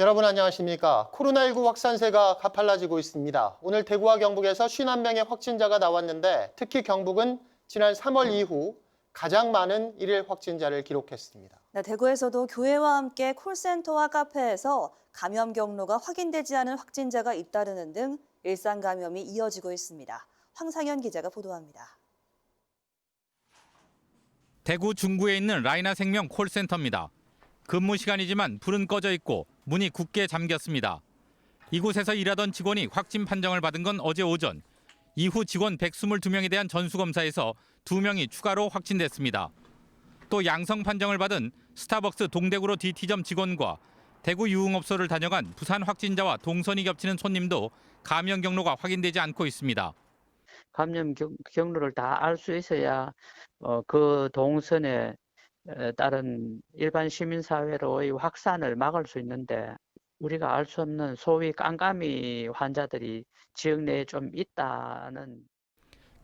여러분 안녕하십니까. 코로나19 확산세가 가팔라지고 있습니다. 오늘 대구와 경북에서 51명의 확진자가 나왔는데 특히 경북은 지난 3월 이후 가장 많은 일일 확진자를 기록했습니다. 네, 대구에서도 교회와 함께 콜센터와 카페에서 감염 경로가 확인되지 않은 확진자가 잇따르는 등 일상 감염이 이어지고 있습니다. 황상현 기자가 보도합니다. 대구 중구에 있는 라이나 생명 콜센터입니다. 근무 시간이지만 불은 꺼져 있고 문이 굳게 잠겼습니다. 이곳에서 일하던 직원이 확진 판정을 받은 건 어제 오전. 이후 직원 122명에 대한 전수검사에서 2명이 추가로 확진됐습니다. 또 양성 판정을 받은 스타벅스 동대구로 DT점 직원과 대구 유흥업소를 다녀간 부산 확진자와 동선이 겹치는 손님도 감염 경로가 확인되지 않고 있습니다. 감염 경, 경로를 다 알 수 있어야 어, 그 동선에 에, 따른 일반 시민사회로의 확산을 막을 수 있는데 우리가 알 수 없는 소위 깜깜이 환자들이 지역 내에 좀 있다는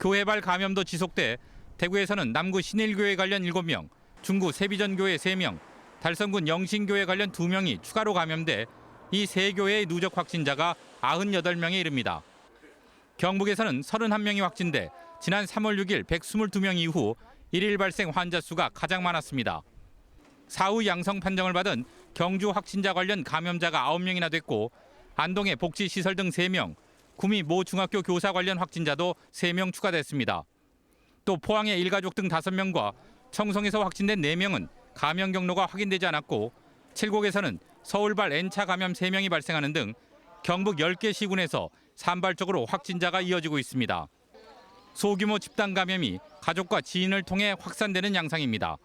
교회발 감염도 지속돼 대구에서는 남구 신일교회 관련 7명, 중구 세비전교회 3명, 달성군 영신교회 관련 2명이 추가로 감염돼 이 세 교회의 누적 확진자가 98명에 이릅니다. 경북에서는 31명이 확진돼 지난 3월 6일 122명 이후 일일 발생 환자 수가 가장 많았습니다. 사후 양성 판정을 받은 경주 확진자 관련 감염자가 9명이나 됐고 안동의 복지시설 등 3명, 구미 모 중학교 교사 관련 확진자도 3명 추가됐습니다. 또 포항의 일가족 등 5명과 청송에서 확진된 4명은 감염 경로가 확인되지 않았고 칠곡에서는 서울발 N차 감염 3명이 발생하는 등 경북 10개 시군에서 산발적으로 확진자가 이어지고 있습니다. 소규모 집단 감염이 가족과 지인을 통해 확산되는 양상입니다.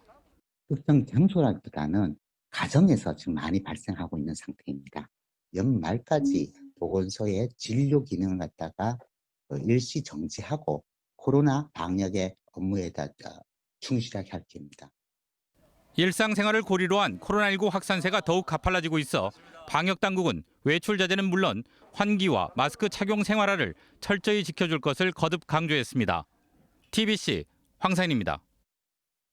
특정 장소라기보다는 가정에서 지금 많이 발생하고 있는 상태입니다. 연말까지 보건소의 진료 기능을 갖다가 어, 일시 정지하고 코로나 방역의 업무에다 어, 충실하게 할 겁니다. 일상생활을 고리로 한 코로나19 확산세가 더욱 가팔라지고 있어 방역 당국은 외출 자제는 물론 환기와 마스크 착용 생활화를 철저히 지켜줄 것을 거듭 강조했습니다. TBC 황사인입니다.